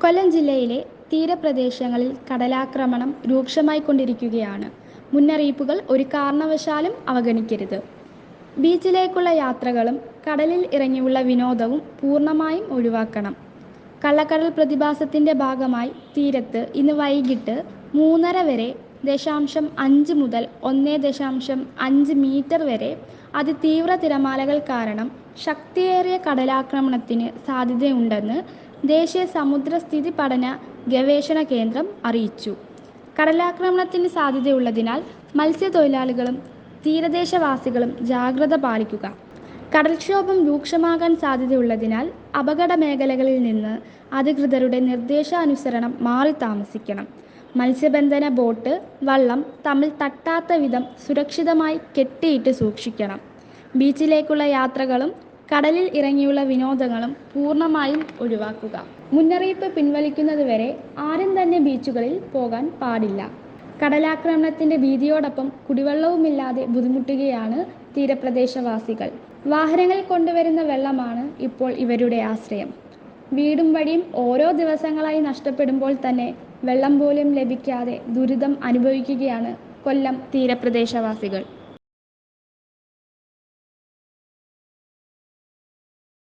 കൊല്ലം ജില്ലയിലെ തീരപ്രദേശങ്ങളിൽ കടലാക്രമണം രൂക്ഷമായിക്കൊണ്ടിരിക്കുകയാണ്. മുന്നറിയിപ്പുകൾ ഒരു കാരണവശാലും അവഗണിക്കരുത്. ബീച്ചിലേക്കുള്ള യാത്രകളും കടലിൽ ഇറങ്ങിയുള്ള വിനോദവും പൂർണമായും ഒഴിവാക്കണം. കള്ളക്കടൽ പ്രതിഭാസത്തിന്റെ ഭാഗമായി തീരത്ത് ഇന്ന് വൈകിട്ട് മൂന്നര വരെ ദശാംശം അഞ്ച് മുതൽ ഒന്ന് ദശാംശം അഞ്ച് മീറ്റർ വരെ അതിതീവ്ര തിരമാലകൾ കാരണം ശക്തിയേറിയ കടലാക്രമണത്തിന് സാധ്യതയുണ്ടെന്ന് ദേശീയ സമുദ്രസ്ഥിതി പഠന ഗവേഷണ കേന്ദ്രം അറിയിച്ചു. കടലാക്രമണത്തിന് സാധ്യതയുള്ളതിനാൽ മത്സ്യത്തൊഴിലാളികളും തീരദേശവാസികളും ജാഗ്രത പാലിക്കുക. കടൽക്ഷോഭം രൂക്ഷമാകാൻ സാധ്യതയുള്ളതിനാൽ അപകട മേഖലകളിൽ നിന്ന് അധികൃതരുടെ നിർദ്ദേശാനുസരണം മാറി താമസിക്കണം. മത്സ്യബന്ധന ബോട്ട് വള്ളം തമ്മിൽ തട്ടാത്ത വിധം സുരക്ഷിതമായി കെട്ടിയിട്ട് സൂക്ഷിക്കണം. ബീച്ചിലേക്കുള്ള യാത്രകളും കടലിൽ ഇറങ്ങിയുള്ള വിനോദങ്ങളും പൂർണമായും ഒഴിവാക്കുക. മുന്നറിയിപ്പ് പിൻവലിക്കുന്നതുവരെ ആരും തന്നെ ബീച്ചുകളിൽ പോകാൻ പാടില്ല. കടലാക്രമണത്തിന്റെ ഭീതിയോടൊപ്പം കുടിവെള്ളവുമില്ലാതെ ബുദ്ധിമുട്ടുകയാണ് തീരപ്രദേശവാസികൾ. വാഹനങ്ങൾ കൊണ്ടുവരുന്ന വെള്ളമാണ് ഇപ്പോൾ ഇവരുടെ ആശ്രയം. വീടും വഴിയും ഓരോ ദിവസങ്ങളായി നഷ്ടപ്പെടുമ്പോൾ തന്നെ വെള്ളം പോലും ലഭിക്കാതെ ദുരിതം അനുഭവിക്കുകയാണ് കൊല്ലം തീരപ്രദേശവാസികൾ.